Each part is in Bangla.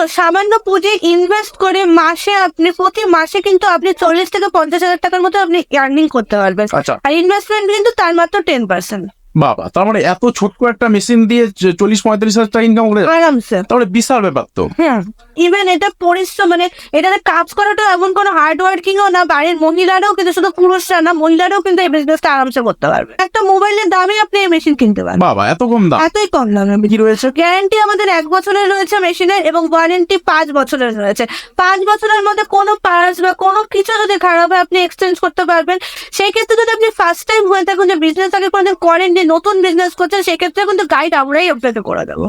দেখো সামান্য পুঁজি ইনভেস্ট করে মাসে আপনি প্রতি মাসে কিন্তু আপনি চল্লিশ থেকে পঞ্চাশ হাজার টাকার মতো আপনি আর্নিং করতে পারবেন। আচ্ছা। আর ইনভেস্টমেন্ট কিন্তু তার মাত্র টেন পার্সেন্ট বাবা তার মানে এত ছোট্ট একটা মেশিন দিয়ে চল্লিশ পঁয়তাল্লিশ হাজার টাকা ইনকাম করে আরামসে। তাহলে বিশাল ব্যাপার তো। হ্যাঁ ইভেন এটা পরিশ্রম মানে এটাতে কাজ করাটা এমন কোনো হার্ড ওয়ার্কিংও না বাড়ির মহিলারাও কিন্তু শুধু পুরুষরা না মহিলারাও কিন্তু এই বিজনেসটা আরামসে করতে পারবে। একটা মোবাইলের দামে আপনি এই মেশিন কিনতে পারবেন। বাবা এত কম দাম। এতই কম দামে। কি রয়েছে? গ্যারান্টি আমাদের এক বছরের রয়েছে মেশিনের এবং ওয়ারেন্টি পাঁচ বছরের রয়েছে। পাঁচ বছরের মধ্যে কোনো পার্টস বা কোনো কিছু যদি খারাপ হয় আপনি এক্সচেঞ্জ করতে পারবেন। সেই ক্ষেত্রে যদি আপনি ফার্স্ট টাইম হয়ে থাকুন যে বিজনেস আগে কোনোদিন করেননি নতুন বিজনেস করছেন সেক্ষেত্রে কিন্তু গাইড আমরাই আপনাকে করে দেবো।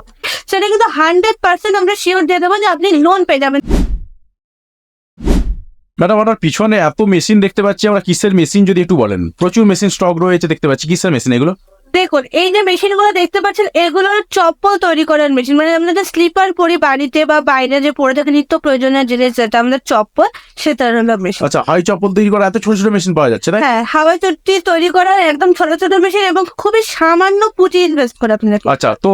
সেটা কিন্তু হান্ড্রেড পার্সেন্ট আমরা শিওর দিয়ে দেবো যে আপনি লোন পেয়ে যাবেন। ম্যাডাম আপনার পিছনে এত মেশিন দেখতে পাচ্ছি, আমরা কিসের মেশিন যদি একটু বলেন? প্রচুর মেশিন স্টক রয়েছে দেখতে পাচ্ছি, কিসের মেশিন এগুলো? দেখুন এই যে মেশিনগুলো দেখতে পাচ্ছেন এগুলো চপ্পল তৈরি করার মেশিন। মানে আমরা যে স্লিপার পরি বাড়িতে বা বাইরে যে পরে থাকে নিত্য প্রয়োজনীয় জিনিস যেটা আমাদের চপ্পল সেটার হলো মেশিন। আচ্ছা হাই চপ্পল তৈরি করা এত ছোট ছোট মেশিন পাওয়া যাচ্ছে তাই? হ্যাঁ হাওয়াই চট্টি তৈরি করার একদম ছোট ছোট মেশিন এবং খুবই সামান্য পুঁজি ইনভেস্ট করে আপনি আচ্ছা তো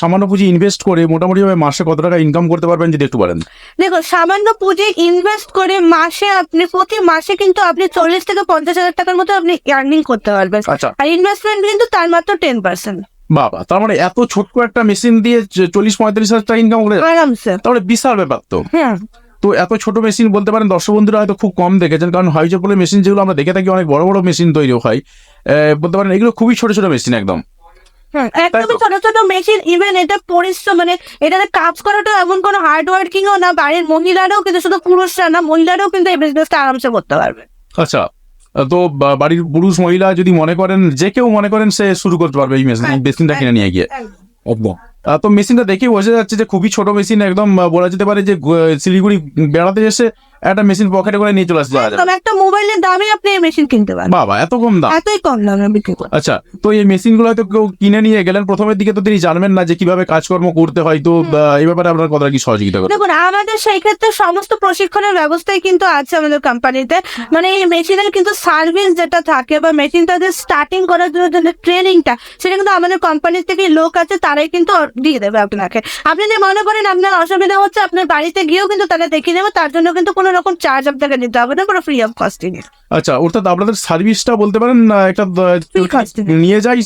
সামান্য পুঁজি ইনভেস্ট করে মোটামুটি ভাবে মাসে কত টাকা ইনকাম করতে পারবেন যদি একটু বলেন? দেখুন সামান্য পুঁজি ইনভেস্ট করে মাসে আপনি প্রতি মাসে কিন্তু আপনি চল্লিশ থেকে পঞ্চাশ হাজার টাকার মতো আপনি আর্নিং করতে পারবেন। আচ্ছা। আর ইনভেস্টমেন্ট কিন্তু তার মাত্র টেন পার্সেন্ট বাবা তার মানে এত ছোট্ট একটা মেশিন দিয়ে চল্লিশ পঁয়তাল্লিশ হাজার টাকা ইনকাম করে আরামসে। তাহলে বিশাল ব্যাপার তো। হ্যাঁ। তো এত ছোট মেশিন বলতে পারেন দর্শক বন্ধুরা হয়তো খুব কম দেখেছেন কারণ হাই চপ্পলের মেশিন যেগুলো আমরা দেখে থাকি অনেক বড় বড় মেশিন তৈরি হয়। বলতে পারেন এগুলো খুবই ছোট ছোট মেশিন একদম। হ্যাঁ, একদমই তো। ছোট ছোট মেশিন ইভেন এটা পরিশ্রম মানে এটাতে কাজ করাটা এমন কোনো হার্ড ওয়ার্কিংও না বাড়ির মহিলারাও কিন্তু শুধু পুরুষরা না মহিলারাও কিন্তু এই বিজনেসটা আরামসে করতে পারবে। আচ্ছা। তো বাড়ির পুরুষ মহিলা যদি মনে করেন যে কেউ মনে করেন সে শুরু করতে পারবে এই মেশিন হ্যাঁ, মেশিনটা কিনে নিয়ে গিয়ে। একদম। তো মেশিনটা দেখে বোঝা যাচ্ছে যে খুবই ছোট মেশিন একদম বলা যেতে পারে যে শিলিগুড়ি বেড়াতে এসে একটা মেশিন পকেটে করে নিয়ে চলে আসতে পারা যাবে। একটা মোবাইলের দামে আপনি এই মেশিন কিনতে পারবেন। বাবা এত কম দাম। এতই কম দামে বিক্রি করে আচ্ছা তো এই মেশিনগুলো হয়তো কেউ কিনে নিয়ে গেলেন। প্রথমের দিকে তো তিনি জানবেন না যে কীভাবে কাজকর্ম করতে হয়। তো এই ব্যাপারে আপনার কি সহযোগিতা দেখুন আমাদের সেই ক্ষেত্রে সমস্ত প্রশিক্ষণের ব্যবস্থাই কিন্তু আছে আমাদের কোম্পানিতে মানে এই মেশিনের কিন্তু সার্ভিস যেটা থাকে বা মেশিনটা যে স্টার্টিং করার জন্য যে ট্রেনিংটা সেটা কিন্তু আমাদের কোম্পানি থেকে লোক আছে তারাই কিন্তু দিয়ে দেবে আপনাকে। আপনি যদি মনে করেন আপনার অসুবিধা হচ্ছে আপনার বাড়িতে গিয়েও কিন্তু তারা দেখিয়ে দেবে তার জন্য কিন্তু কোনো রকম চার্জ আপনাকে দিতে হবে না পুরো ফ্রি অফ কস্টিং আচ্ছা অর্থাৎ আপনাদের সার্ভিসটা বলতে পারেন একটা। নিয়ে যাই।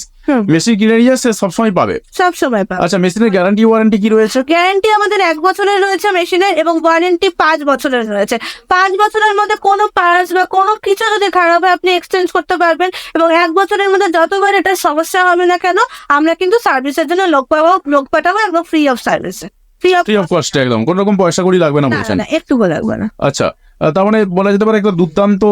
মেশিন কিনে নিয়ে সে সবসময় পাবে। সব সময় পাবে। আচ্ছা মেশিনের গ্যারান্টি ওয়ারেন্টি কি রয়েছে? গ্যারান্টি আমাদের এক বছরের রয়েছে মেশিনের এবং ওয়ারেন্টি পাঁচ বছরের রয়েছে। পাঁচ বছরের মধ্যে কোনো পার্টস বা কোনো কিছু যদি খারাপ হয় আপনি এক্সচেঞ্জ করতে পারবেন এবং এক বছরের মধ্যে যতবার এটা সমস্যা হবে না কেন আমরা কিন্তু সার্ভিসের জন্য লোক পাবো লোক পাঠাবো একদম ফ্রি অফ সার্ভিসে ফ্রি অফ কস্ট একদম। কোন রকম পয়সা কড়ি লাগবে না বলছেন? একটু লাগবে না। আচ্ছা তার মানে বলা যেতে পারে একটা দুর্দান্ত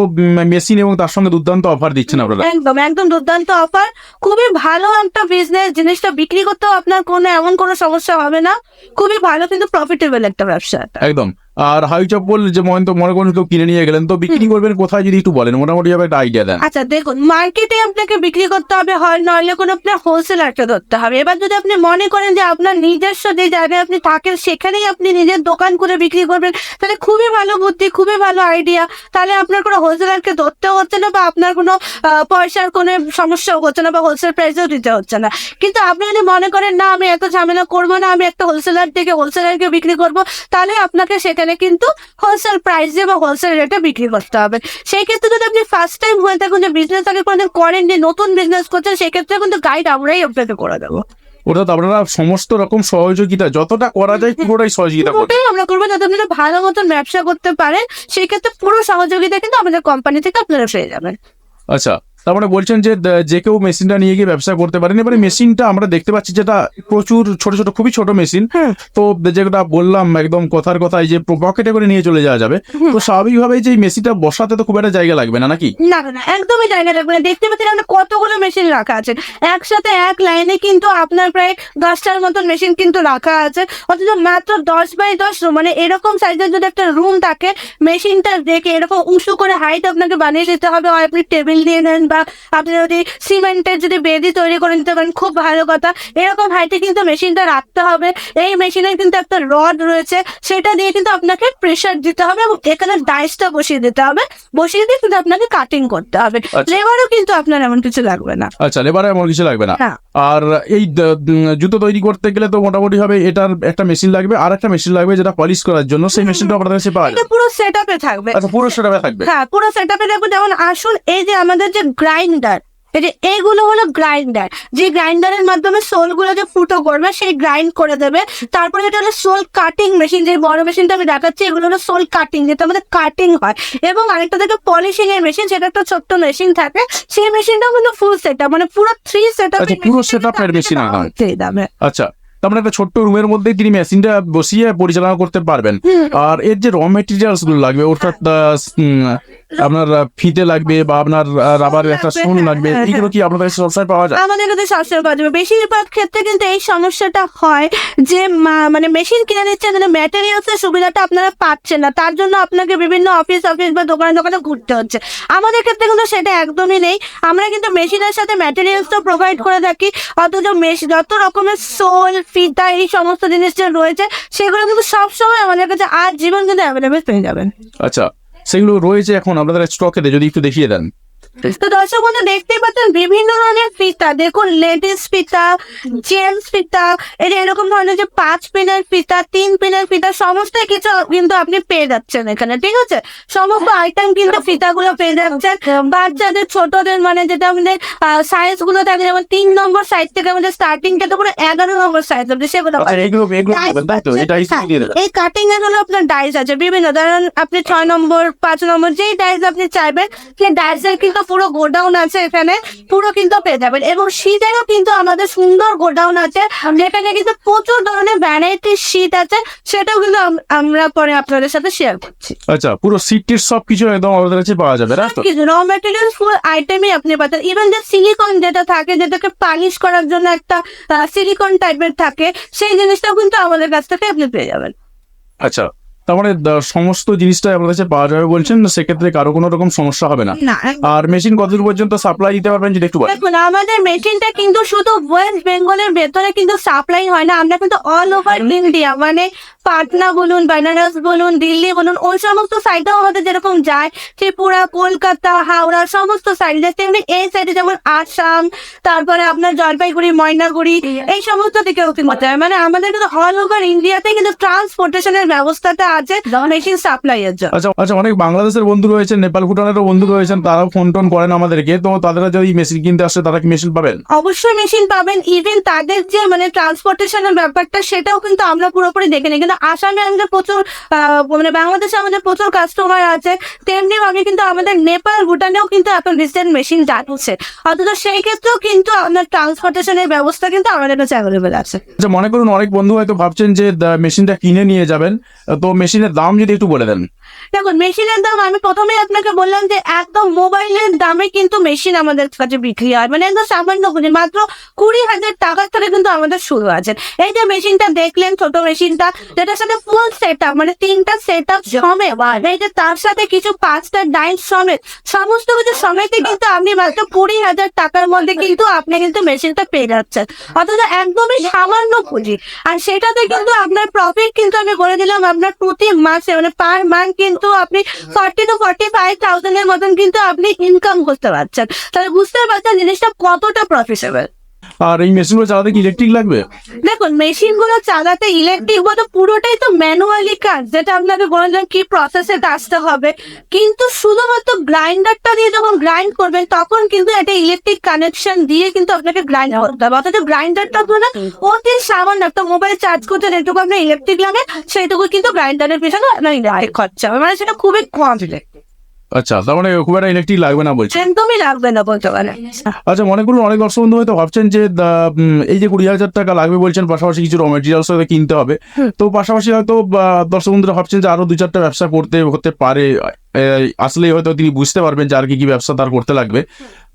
মেশিন এবং তার সঙ্গে দুর্দান্ত অফার দিচ্ছেন আপনারা। একদম একদম দুর্দান্ত অফার খুবই ভালো একটা বিজনেস জিনিসটা বিক্রি করতেও আপনার কোনো এমন কোনো সমস্যা হবে না। খুবই ভালো কিন্তু প্রফিটেবল একটা ব্যবসা একদম। আর হাই চপ্পল যে মনে তো মনে করুন কেউ কিনে নিয়ে গেলেন। তো বিক্রি করবেন কোথায় যদি একটু বলেন? মোটামুটি ভাবে একটা আইডিয়া দেন। আচ্ছা দেখুন মার্কেটে আপনাকে বিক্রি করতে হবে হয় নইলে কোনো আপনার হোলসেলারকে ধরতে হবে। এবার যদি আপনি মনে করেন যে আপনার নিজস্ব যে জায়গায় আপনি থাকেন সেখানেই আপনি নিজের দোকান করে বিক্রি করবেন তাহলে খুবই ভালো বুদ্ধি খুবই ভালো আইডিয়া তাহলে আপনার কোনো হোলসেলারকে ধরতেও হচ্ছে না বা আপনার কোনো পয়সার কোনো সমস্যাও হচ্ছে না বা হোলসেল প্রাইসেও দিতে হচ্ছে না। কিন্তু আপনি যদি মনে করেন না আমি এত ঝামেলা করব না আমি একটা হোলসেলার থেকে হোলসেলারকে বিক্রি করব তাহলে আপনাকে সেখানে কিন্তু হোলসেল প্রাইসে বা হোলসেল রেটে বিক্রি করতে হবে। সেই ক্ষেত্রে যদি আপনি ফার্স্ট টাইম হয়ে থাকুন যে বিজনেস আগে কোনোদিন করেননি নতুন বিজনেস করছেন সেক্ষেত্রে কিন্তু গাইড আমরাই আপনাকে করে দেবো। অর্থাৎ আপনারা সমস্ত রকম সহযোগিতা যতটা করা যায় পুরোটাই সহযোগিতা ওটাই আমরা করব যাতে আপনারা ভালো মতন ব্যবসা করতে পারেন। সেই ক্ষেত্রে পুরো সহযোগিতা কিন্তু আমাদের কোম্পানি থেকে আপনারা পেয়ে যাবেন। আচ্ছা তার মানে বলছেন যে যে কেউ মেশিনটা নিয়ে গিয়ে ব্যবসা করতে পারেন। এবারে মেশিনটা আমরা দেখতে পাচ্ছি যেটা প্রচুর ছোট ছোট খুবই ছোট মেশিন। তো যেটা বললাম একদম কথার কথায় যে পকেটে করে নিয়ে চলে যাওয়া যাবে। তো স্বাভাবিকভাবেই যে মেশিনটা বসাতে তো খুব একটা জায়গা লাগবে না নাকি? না না একদমই জায়গা রাখবেন না। দেখতে পাচ্ছেন আপনার কতগুলো মেশিন রাখা আছে। একসাথে এক লাইনে কিন্তু আপনার প্রায় দশটার মতন মেশিন কিন্তু রাখা আছে। অথচ মাত্র দশ বাই দশ room, মানে এরকম সাইজের যদি একটা রুম থাকে মেশিনটা দেখে এরকম উঁচু করে হাইট আপনাকে বানিয়ে দিতে হবে। হয় আপনি টেবিল দিয়ে নেন বা আপনি যদি সিমেন্টের যদি বেদি তৈরি করে নিতে পারেন খুব ভালো কথা। এরকম হাইটে কিন্তু মেশিনটা রাখতে হবে। এই মেশিনে কিন্তু একটা রড রয়েছে সেটা দিয়ে কিন্তু আপনাকে প্রেশার দিতে হবে এবং এখানে ডাইসটা বসিয়ে দিতে হবে। বসিয়ে দিয়ে কিন্তু আপনাকে কাটিং করতে হবে। আচ্ছা। লেবারও কিন্তু আপনার এমন কিছু লাগবে না। আচ্ছা লেবারও এমন কিছু লাগবে না? না। আর এই জুতো তৈরি করতে গেলে তো মোটামুটি হবে এটার একটা মেশিন লাগবে আর একটা মেশিন লাগবে যেটা পলিশ করার জন্য। সেই মেশিনটা আপনাদের কাছে পাওয়া যাবে যায় পুরো সেটআপে থাকবে। আচ্ছা পুরো সেটআপে থাকবে। হ্যাঁ পুরো সেটআপে থাকবে যেমন আসুন এই যে আমাদের যে গ্রাইন্ডার এইগুলো হলো গ্রাইন্ডার যে গ্রাইন্ডারের মাধ্যমে সোলগুলো যে ফুটো করবে সেই গ্রাইন্ড করে দেবে। তারপরে যেটা হলো সোল কাটিং মেশিন যে বড় মেশিনটা আমি দেখাচ্ছি এগুলো হলো সোল কাটিং যেটা আমাদের কাটিং হয়। এবং আরেকটা থেকে পলিশিং এর মেশিন সেটা একটা ছোট্ট মেশিন থাকে। সেই মেশিনটা কিন্তু ফুল সেট মানে পুরো থ্রি সেট আপ পুরো আপ এর মেশিন হয়। দামে। আচ্ছা তার মানে একটা ছোট্ট রুমের মধ্যে তিনি মেশিনটা বসিয়ে পরিচালনা করতে পারবেন। আর এর যে র মেটেরিয়ালসগুলো লাগবে অর্থাৎ আপনার ফিতে লাগবে বা আপনার রাবারের একটা হ্যাঁ, লাগবে হ্যাঁ, এগুলো কি আপনাদের কাছে সবসময় পাওয়া যায়? আমাদের কাছে সবসময় পাওয়া যাবে। বেশিরভাগ ক্ষেত্রে কিন্তু এই সমস্যাটা হয় যে মানে মেশিন কিনে নিচ্ছেন কিন্তু ম্যাটেরিয়ালস এর সুবিধাটা আপনারা পাচ্ছেন না। তার জন্য আপনাকে বিভিন্ন অফিস অফিস বা দোকানে দোকানে ঘুরতে হচ্ছে। আমাদের ক্ষেত্রে কিন্তু সেটা একদমই নেই। আমরা কিন্তু মেশিনের সাথে ম্যাটেরিয়ালসটা প্রোভাইড করে থাকি। অথচ মেশ যত রকমের সোল ফিতা এই সমস্ত জিনিস যে রয়েছে, সেগুলো কিন্তু সবসময় আমাদের কাছে আজ জীবন কিন্তু অ্যাভেলেবেল পেয়ে যাবেন। আচ্ছা সেগুলো রয়েছে এখন আপনাদের স্টকে যদি একটু দেখিয়ে দেন। তো দর্শক বন্ধু দেখতেই পাচ্ছেন বিভিন্ন ধরনের ফিতা দেখুন লেডিস ফিতা জেন্টস ফিতা এই এরকম ধরনের যে পাঁচ পিনের ফিতা তিন পিনের ফিতা সমস্ত কিছু কিন্তু আপনি পেয়ে যাচ্ছেন এখানে ঠিক আছে? সমস্ত আইটেম কিন্তু ফিতাগুলো পেয়ে যাচ্ছেন। বাচ্চাদের ছোটদের মানে যেটা আমাদের সাইজগুলো থাকে যেমন তিন নম্বর সাইজ থেকে আমাদের স্টার্টিং থেকে পুরো এগারো নম্বর সাইজ অব্দি সেগুলো দেবেন এই কাটিং এর হলো আপনার ডাইস আছে বিভিন্ন ধরেন আপনি ছয় নম্বর পাঁচ নম্বর যেই ডাইস আপনি চাইবেন সেই ডাইসের কিন্তু পুরো গোডাউন আছে এখানে পুরো কিন্তু পেয়ে যাবেন। এবং শীতেরও কিন্তু আমাদের সুন্দর গোডাউন আছে যেখানে কিন্তু প্রচুর ধরনের ভ্যারাইটির শীত আছে সেটাও কিন্তু আমরা পরে আপনাদের সাথে শেয়ার করছি। আচ্ছা পুরো সিট টিট সব কিছু একদম আমাদের কাছে পাওয়া যাবে কিছু র মেটেরিয়াল ফুল আইটেমই আপনি পাচ্ছেন। ইভেন যে সিলিকন যেটা থাকে যেটাকে পালিশ করার জন্য একটা সিলিকন টাইপের থাকে সেই জিনিসটাও কিন্তু আমাদের কাছ থেকে আপনি পেয়ে যাবেন। আচ্ছা তার মানে সমস্ত জিনিসটাই আপনার কাছে পাওয়া যাবে বলছেন সেক্ষেত্রে কারও কোনো রকম সমস্যা হবে না? আর মেশিন কতদূর পর্যন্ত সাপ্লাই দিতে পারবেন যদি একটু বলেন। দেখুন আমাদের মেশিনটা কিন্তু শুধু ওয়েস্ট বেঙ্গলের ভেতরে কিন্তু সাপ্লাই হয় না আমরা কিন্তু অল ওভার ইন্ডিয়া মানে পাটনা বলুন বেনারস বলুন দিল্লি বলুন ওই সমস্ত সাইডেও আমাদের যেরকম যায় ত্রিপুরা কলকাতা হাওড়া সমস্ত সাইডে তেমনি এই সাইডে যেমন আসাম তারপরে আপনার জলপাইগুড়ি ময়নাগুড়ি এই সমস্ত দিকেও কিন্তু যায় মানে আমাদের কিন্তু অল ওভার ইন্ডিয়াতে কিন্তু ট্রান্সপোর্টেশনের ব্যবস্থাটা আছে মেশিন সাপ্লাই এর জন্য। আচ্ছা আচ্ছা অনেক বাংলাদেশের বন্ধু রয়েছে নেপাল ভুটানেরও বন্ধু রয়েছেন তারাও ফোন টোন করেন আমাদেরকে তো তাদের যদি মেশিন কিনতে আসে তারা কি মেশিন পাবেন? অবশ্যই মেশিন পাবেন ইভেন তাদের যে মানে ট্রান্সপোর্টেশনের ব্যাপারটা সেটাও কিন্তু আমরা পুরোপুরি দেখে নিই। কিন্তু আসামে আমাদের প্রচুর মানে বাংলাদেশে আমাদের প্রচুর কাস্টমার আছে। তেমনি ভাবে কিন্তু আমাদের নেপাল, ভুটানেও কিন্তু এখন রিসেন্ট মেশিন যাচ্ছে অথচ সেই ক্ষেত্রেও কিন্তু আপনার ট্রান্সপোর্টেশনের ব্যবস্থা কিন্তু আমাদের কাছে অ্যাভেলেবেল আছে। আচ্ছা মনে করুন অনেক বন্ধু হয়তো ভাবছেন যে মেশিনটা কিনে নিয়ে যাবেন। তো মেশিনের দাম যদি একটু বলে দেন। দেখুন মেশিনের দাম, আমি প্রথমে আপনাকে বললাম যে একদম মোবাইলের দামে কিন্তু মেশিন আমাদের কাছে বিক্রি হয়। মানে একদম সামান্য পুঁজি মাত্র কুড়ি হাজার টাকার থেকে কিন্তু আমাদের শুরু আছে। এই যে মেশিনটা দেখলেন, ছোট মেশিনটা যেটার সাথে ফুল সেট আপ মানে তিনটা সেট আপ সমেত এই যে তার সাথে কিছু পাঁচটা ডাইন সমেত, সমস্ত কিছু সমেতে কিন্তু আপনি মাত্র কুড়ি হাজার টাকার মধ্যে কিন্তু আপনি কিন্তু মেশিনটা পেয়ে যাচ্ছেন। অথচ একদমই সামান্য পুঁজি। আর সেটাতে কিন্তু আপনার প্রফিট কিন্তু আমি বলে দিলাম আপনার প্রতি মাসে মানে পার মান্থ কিন্তু আপনি forty to forty five thousand এর মতন কিন্তু আপনি ইনকাম করতে পারছেন। তাহলে বুঝতে পারছেন জিনিসটা কতটা প্রফিটেবল আর এই মেশিনগুলো চালাতে কি ইলেকট্রিক লাগবে? দেখুন মেশিনগুলো চালাতে ইলেকট্রিক বলতে পুরোটাই তো ম্যানুয়ালি কাজ, যেটা আপনাকে বললাম কি প্রসেসে আসতে হবে। কিন্তু শুধুমাত্র গ্রাইন্ডারটা দিয়ে যখন গ্রাইন্ড করবেন, তখন কিন্তু একটা ইলেকট্রিক কানেকশন দিয়ে কিন্তু আপনাকে গ্রাইন্ড করতে হবে। অথচ গ্রাইন্ডারটা ধরে অতি সামান্য একটা মোবাইল চার্জ করতে যেটুকু আপনার ইলেকট্রিক লাগে, সেইটুকু কিন্তু গ্রাইন্ডারের পিছনে আপনার ইলেকট্রিক খরচা হবে। মানে সেটা খুবই কম। আচ্ছা তার মানে খুব একটা ইলেকট্রিক লাগবে না বলছে। একদমই লাগবে না বলতে পারেন। আচ্ছা মনে করুন অনেক দর্শক বন্ধু হয়তো ভাবছেন যে এই যে কুড়ি হাজার টাকা লাগবে বলছেন পাশাপাশি কিছু র মেটেরিয়ালস হয়তো কিনতে হবে। তো পাশাপাশি হয়তো দর্শক বন্ধুরা ভাবছেন যে আরও দু চারটা ব্যবসা করতে হতে পারে। আসলে হয়তো তিনি বুঝতে পারবেন যে আর কি কি ব্যবসা তার করতে লাগবে।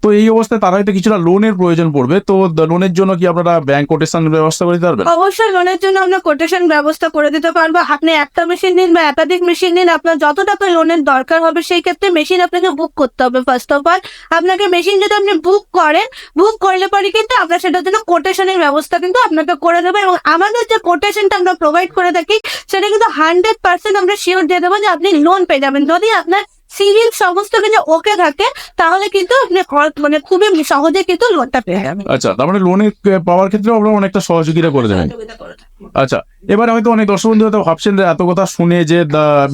তো এই অবস্থায় তার হয়তো কিছুটা লোনের প্রয়োজন পড়বে। তো লোনের জন্য কি আপনারা ব্যাংক কোটেশনের ব্যবস্থা করে দিতে পারবেন? অবশ্যই লোনের জন্য আমরা কোটেশন ব্যবস্থা করে দিতে পারব। আপনি একটা মেশিন নিন বা একাধিক মেশিন নিন, আপনার যত টাকা লোনের দরকার হবে সেই ক্ষেত্রে মেশিন আপনাকে বুক করতে হবে ফার্স্ট অফ অল আপনাকে মেশিন যদি আপনি বুক করেন বুক করলে পরে কিন্তু আমরা সেটার জন্য কোটেশনের ব্যবস্থা কিন্তু আপনাকে করে দেবো এবং আমাদের যে কোটেশনটা আমরা প্রোভাইড করে থাকি, সেটা কিন্তু হান্ড্রেড পার্সেন্ট আমরা শিওর দিয়ে দেবো যে আপনি লোন পেয়ে যাবেন। যদি আপনার সিভিল সমস্ত কিছু ওকে থাকে তাহলে কিন্তু মানে খুবই সহজে কিন্তু লোনটা পেয়ে যাবেন। আচ্ছা তার মানে লোনে পাওয়ার ক্ষেত্রে অনেকটা সহযোগিতা করে দেবেন আচ্ছা এবার হয়তো অনেক দর্শক বন্ধু হয়তো ভাবছেন এত কথা শুনে যে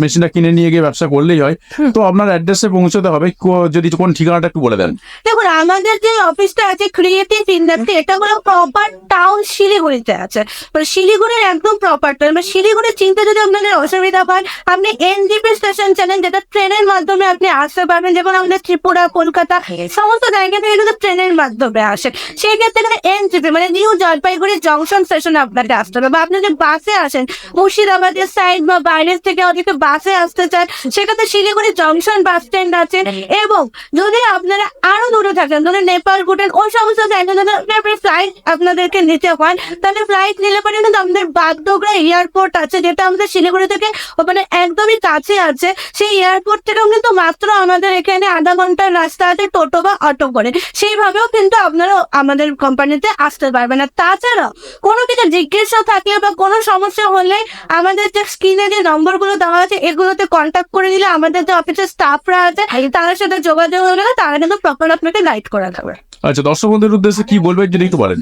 মেশিনটা কিনে নিয়ে গিয়ে ব্যবসা করলেই হয়। তো আপনার অ্যাড্রেসে পৌঁছতে হবে। যদি কোন ঠিকানাটা একটু বলে দেন। দেখুন আমাদের যে অফিসটা আছে ক্রিয়েটিভ ইন্ডাস্ট্রি এটা হলো প্রপার টাউন শিলিগুড়িতে আছে। মানে শিলিগুড়ির একদম প্রপার টাউন মানে শিলিগুড়ি চিনতে যদি আপনাদের অসুবিধা হয় আপনি এনজিপি স্টেশন জানেন যেটা ট্রেনের মাধ্যমে আপনি আসতে পারবেন যেমন আমাদের ত্রিপুরা কলকাতা সমস্ত জায়গা থেকে কিন্তু ট্রেনের মাধ্যমে আসে। সেই ক্ষেত্রে এনজিপি মানে নিউ জলপাইগুড়ি জংশন স্টেশনে আপনাকে আসতে হবে আপনি যদি বাসে আসেন, মুর্শিদাবাদের সাইড বা বাইরের থেকে অনেকে বাসে আসতে চান সেক্ষেত্রে শিলিগুড়ি জংশন বাস স্ট্যান্ড আছে। এবং যদি আপনারা আরও দূরে থাকেন, ধরুন নেপাল, ভুটান, ওই সমস্ত জায়গা যদি আপনি ফ্লাইট আপনাদেরকে নিতে হয়, তাহলে ফ্লাইট নিলে পরে কিন্তু আমাদের বাগডোগরা এয়ারপোর্ট আছে, যেটা আমাদের শিলিগুড়ি থেকে মানে একদমই কাছে আছে। সেই এয়ারপোর্ট থেকেও কিন্তু মাত্র আমাদের এখানে আধা ঘণ্টার রাস্তা আছে, টোটো বা অটো করে। সেইভাবেও কিন্তু আপনারা আমাদের কোম্পানিতে আসতে পারবেন। আর তাছাড়া কোনো কিছু জিজ্ঞাসা থাকলে বা কোনো সমস্যা হলে আমাদের যে স্ক্রিনে যে নম্বরগুলো দেওয়া আছে এগুলোতে কন্ট্যাক্ট করে দিলে আমাদের যে অফিসের স্টাফরা আছে তাদের সাথে যোগাযোগ হলে তারা কিন্তু প্রপার আপনাকে গাইড করা যাবে আচ্ছা দর্শক বন্ধুদের উদ্দেশ্যে কি বলবেন যদি একটু বলেন?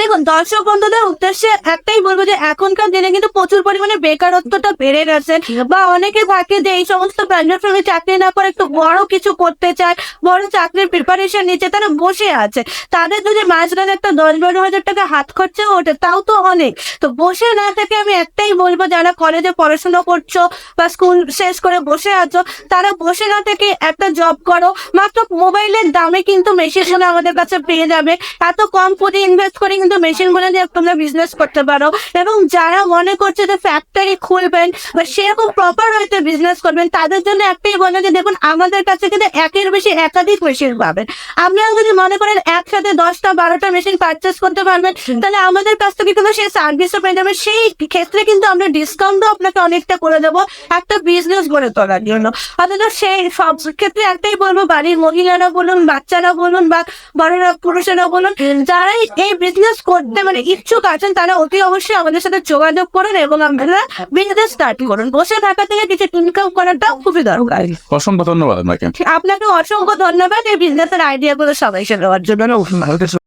দেখুন, দর্শক বন্ধুদের উদ্দেশ্যে একটাই বলব যে, এখনকার দিনে কিন্তু প্রচুর পরিমাণে বেকারত্বটা বেড়ে গেছে। বা অনেকে থাকে যে, এই সমস্ত প্রাইভেট ফার্মে চাকরি না করে একটু বড় কিছু করতে চায়, বড় চাকরির প্রিপারেশন নিচ্ছে, তারা বসে আছে। তাদের যদি মাঝখানে একটা দশ বারো হাজার টাকা হাত খরচা ওঠে, তাও তো অনেক। তো বসে না থেকে আমি একটাই বলব, যারা কলেজে পড়াশোনা করছ বা স্কুল শেষ করে বসে আছো, তারা বসে না থেকে একটা জব করো। মাত্র মোবাইলের দামে কিন্তু মেশিনগুলো আমাদের কাছে পেয়ে যাবে। এত কম পুঁজি ইনভেস্ট করে কিন্তু মেশিনগুলো দিয়ে তোমরা বিজনেস করতে পারো। এবং যারা মনে করছে যে ফ্যাক্টরি খুলবেন বা সেরকম প্রপার হয়তো বিজনেস করবেন তাদের জন্য একটাই বলে যে দেখুন আমাদের কাছে কিন্তু একের বেশি একাধিক মেশিন পাবেন। আপনারা যদি মনে করেন একসাথে দশটা বারোটা মেশিন পারচেস করতে পারবেন তাহলে আমাদের কাছ থেকে কিন্তু সেই সার্ভিসও পেয়ে যাবেন। সেই ক্ষেত্রে কিন্তু আমরা ডিসকাউন্টও আপনাকে অনেকটা করে দেবো একটা বিজনেস গড়ে তোলার জন্য। অথচ সেই সব ক্ষেত্রে একটাই বলব বাড়ির মহিলারা বলুন বাচ্চারা বলুন বা বড়রা পুরুষেরা বলুন যারাই এই বিজনেস করতে মানে ইচ্ছুক আছেন তারা অতি অবশ্যই আমাদের সাথে যোগাযোগ করুন এবং আপনারা বিজনেস স্টার্ট করুন। বসে থাকা থেকে কিছু ইনকাম করাটা খুবই দরকার। অসংখ্য ধন্যবাদ আপনাকে। আপনাকে অসংখ্য ধন্যবাদ এই বিজনেসের আইডিয়া গুলো সবাইকে দেওয়ার জন্য।